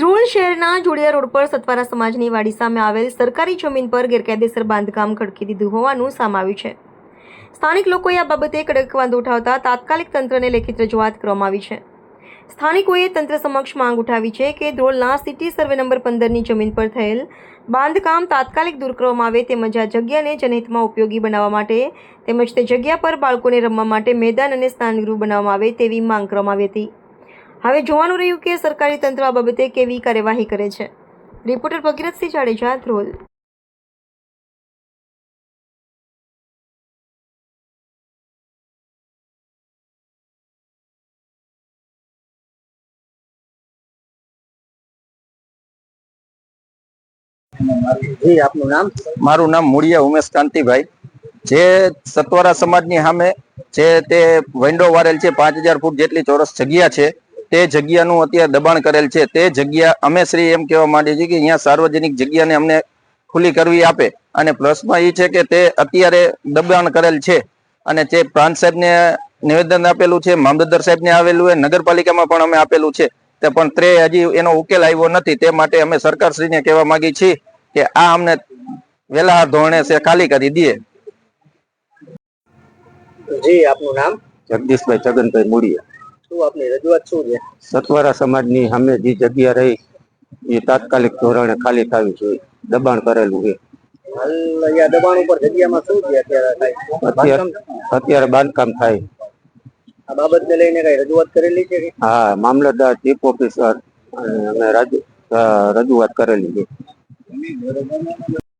મુડિયા road પર સતવારા સમાજની વાડી સામે આવેલ સરકારી જમીન પર ગેરકાયદેસર બાંધકામ ખડકી દીધું હોવાનું સામે આવ્યું છે. સ્થાનિક લોકોએ આ બાબતે કડક વાંધો ઉઠાવતા તાત્કાલિક તંત્રને લેખિત રજૂઆત કરવામાં આવી છે. સ્થાનિકોએ તંત્ર સમક્ષ માંગ ઉઠાવી છે કે ધ્રોલના સિટી સર્વે નંબર પંદરની જમીન પર થયેલ બાંધકામ તાત્કાલિક દૂર કરવામાં આવે તેમજ આ જગ્યાને જનહિતમાં ઉપયોગી બનાવવા માટે તેમજ તે જગ્યા પર બાળકોને રમવા માટે મેદાન અને સ્નાનગૃહ બનાવવામાં આવે તેવી માંગ કરવામાં આવી હતી. હવે જોવાનું રહ્યું કે સરકારી તંત્ર આ બાબતે કેવી કાર્યવાહી કરે છે. રિપોર્ટર ભગીરથસિંહ જાડેજા ધ્રોલ. જી આપનું નામ? મારું નામ મૂળિયા ઉમેશ કાંતિભાઈ. જે સતવારા સમાજની સામે જે તે વિન્ડો વારેલ છે પાંચ હજાર ફૂટ જેટલી ચોરસ જગ્યા છે તે જગ્યાનું અત્યારે દબાણ કરેલ છે. તે જગ્યા અમે શ્રી એમ કહેવા માંડીએ છીએ કે અહીંયા સાર્વજનિક જગ્યાને અમને ખુલ્લી કરવી આપે. અને પ્લસમાં એ છે કે તે અત્યારે દબાણ કરેલ છે. અને તે પ્રાંત સાહેબને નિવેદન આપેલું છે મામલતદાર સાહેબને આવેલું છે નગરપાલિકામાં પણ અમે આપેલું છે. તે પણ તે હજી એનો ઉકેલ આવ્યો નથી. તે માટે અમે સરકારશ્રીને કહેવા માંગી છીએ કે આ અમને વેલા ધોરણે છે ખાલી કરી દઈએ. જી આપનું નામ? જગદીશભાઈ છગનભાઈ મુડિયા શું આપની રજૂઆત શું છે? સતવારા સમાજની સામે જે જગ્યા રહી એ તાત્કાલિક ધોરણે ખાલી થવી જોઈએ. દબાણ કરેલું છે. હાલ અહીંયા દબાણ ઉપર જગ્યામાં શું છે અત્યારે થાય અત્યારે બાંધકામ? થાય. આ બાબતને લઈને કઈ રજૂઆત કરેલી છે કે? હા મામલતદાર ચીફ ઓફિસર અને અમે રાજુ- રજૂઆત કરેલી છે.